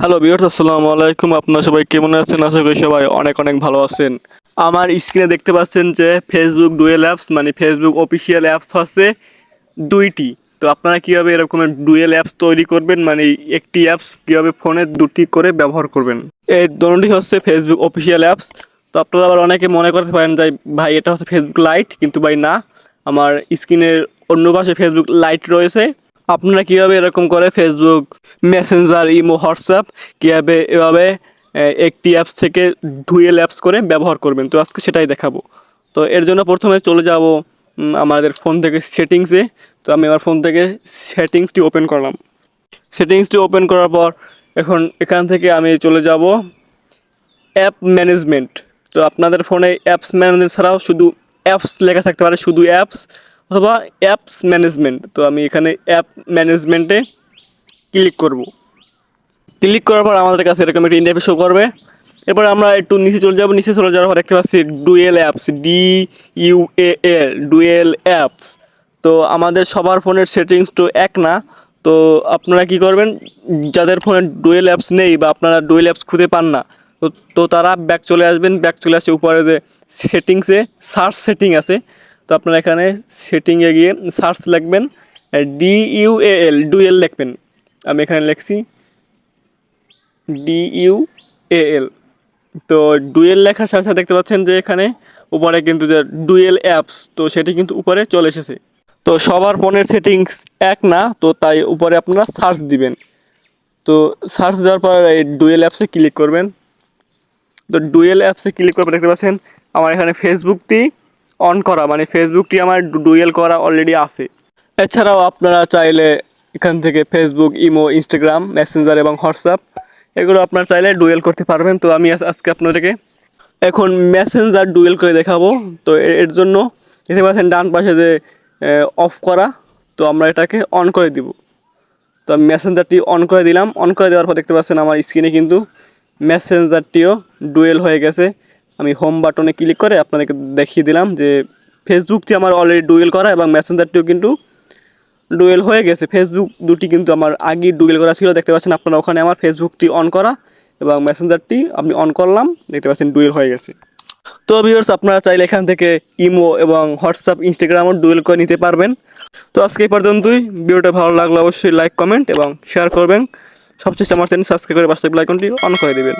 Hello বিয়ার্স আসসালামু আলাইকুম। আপনারা সবাই কেমন আছেন? আশা করি সবাই অনেক অনেক ভালো আছেন। আমার স্ক্রিনে দেখতে পাচ্ছেন যে ফেসবুক ডুয়েল অ্যাপস মানে ফেসবুক অফিসিয়াল অ্যাপস হচ্ছে দুইটি। তো আপনারা কীভাবে এরকম ডুয়েল অ্যাপস তৈরি করবেন? মানে একটি অ্যাপস কীভাবে ফোনে দুটি করে ব্যবহার করবেন? এই দোনোটি হচ্ছে ফেসবুক অফিসিয়াল অ্যাপস তো আপনারা আবার অনেকে মনে করতে পারেন যে, ভাই, এটা হচ্ছে ফেসবুক লাইট কিন্তু ভাই না। আমার স্ক্রিনের অন্য পাশে ফেসবুক লাইট রয়েছে। আপনারা কীভাবে এরকম করে ফেসবুক মেসেঞ্জার ইমো হোয়াটসঅ্যাপ কীভাবে এভাবে একটি অ্যাপস থেকে ডুয়েল অ্যাপস করে ব্যবহার করবেন? তো আজকে সেটাই দেখাবো। তো এর জন্য প্রথমে চলে যাব আমাদের ফোন থেকে সেটিংসে তো আমি আমার ফোন থেকে সেটিংসটি ওপেন করলাম। সেটিংসটি ওপেন করার পর এখন এখান থেকে আমি চলে যাব অ্যাপ ম্যানেজমেন্ট তো আপনাদের ফোনে অ্যাপস ম্যানেজমেন্ট ছাড়াও শুধু অ্যাপস লেখা থাকতে পারে, শুধু অ্যাপস অথবা অ্যাপস ম্যানেজমেন্ট তো আমি এখানে অ্যাপ ম্যানেজমেন্টে ক্লিক করব। ক্লিক করার পর আমাদের কাছে এরকম একটা ইন্টারফেস শো করবে। এরপর আমরা একটু নিচে চলে যাব, নিচে চলে যাওয়ার পর দেখতে পাচ্ছি dual apps D U A L dual apps তো আমাদের সবার ফোনের সেটিংস তো এক না, তো আপনারা কি করবেন, যাদের ফোনে ডুয়েল অ্যাপস নেই বা আপনারা ডুয়েল অ্যাপস খুঁজে পান না, তো তো তারা ব্যাক চলে আসবেন। ব্যাক চলে আসে উপরে যে সেটিংসে সার্চ সেটিং আছে। তো আপনারা এখানে সেটিংয়ে গিয়ে সার্চ লিখবেন D U A L dual লিখবেন। আমি এখানে লিখছি ডি ইউ এ এল তো ডুয়েল লেখার সাথে সাথে দেখতে পাচ্ছেন যে এখানে উপরে কিন্তু যে ডুয়েল অ্যাপস তো সেটি কিন্তু উপরে চলে এসেছে। তো সবার ফোনের সেটিংস এক না, তো তাই উপরে আপনারা সার্চ দিবেন। তো সার্চ দেওয়ার পর এই ডুয়েল অ্যাপসে ক্লিক করবেন। তো ডুয়েল অ্যাপসে ক্লিক করবেন, দেখতে পাচ্ছেন আমার এখানে ফেসবুকটি অন করা মানে ফেসবুকটি আমার ডুয়েল করা অলরেডি আছে। এছাড়াও আপনারা চাইলে এখান থেকে ফেসবুক ইমো ইনস্টাগ্রাম মেসেঞ্জার এবং হোয়াটসঅ্যাপ এগুলো আপনারা চাইলে ডুয়েল করতে পারবেন। তো আমি আজকে আপনাদেরকে এখন মেসেঞ্জার ডুয়েল করে দেখাবো। তো এর জন্য দেখতে পাচ্ছেন ডান পাশে যে অফ করা, তো আমরা এটাকে অন করে দিব। তো আমি মেসেঞ্জারটি অন করে দিলাম। অন করে দেওয়ার পর দেখতে পাচ্ছেন আমার স্ক্রিনে কিন্তু মেসেঞ্জারটিও ডুয়েল হয়ে গেছে। আমি হোম বাটনে ক্লিক করে আপনাদেরকে দেখিয়ে দিলাম যে ফেসবুকটি আমার অলরেডি ডুয়েল করা এবং মেসেঞ্জারটিও কিন্তু ডুয়েল হয়ে গেছে। ফেসবুক দুটি কিন্তু আমার আগেই ডুয়েল করা ছিল। দেখতে পাচ্ছেন আপনারা ওখানে আমার ফেসবুকটি অন করা এবং মেসেঞ্জারটি আমি অন করলাম। দেখতে পাচ্ছেন ডুয়েল হয়ে গেছে। তো ভিউয়ার্স আপনারা চাইলে এখান থেকে ইমো এবং হোয়াটসঅ্যাপ ইনস্টাগ্রামও ডুয়েল করে নিতে পারবেন। তো আজকে এই পর্যন্তই। ভিডিওটা ভালো লাগলে অবশ্যই লাইক কমেন্ট এবং শেয়ার করবেন। সবচেয়ে আমার চ্যানেল সাবস্ক্রাইব করে পাশে আইকনটি অন করে দেবেন।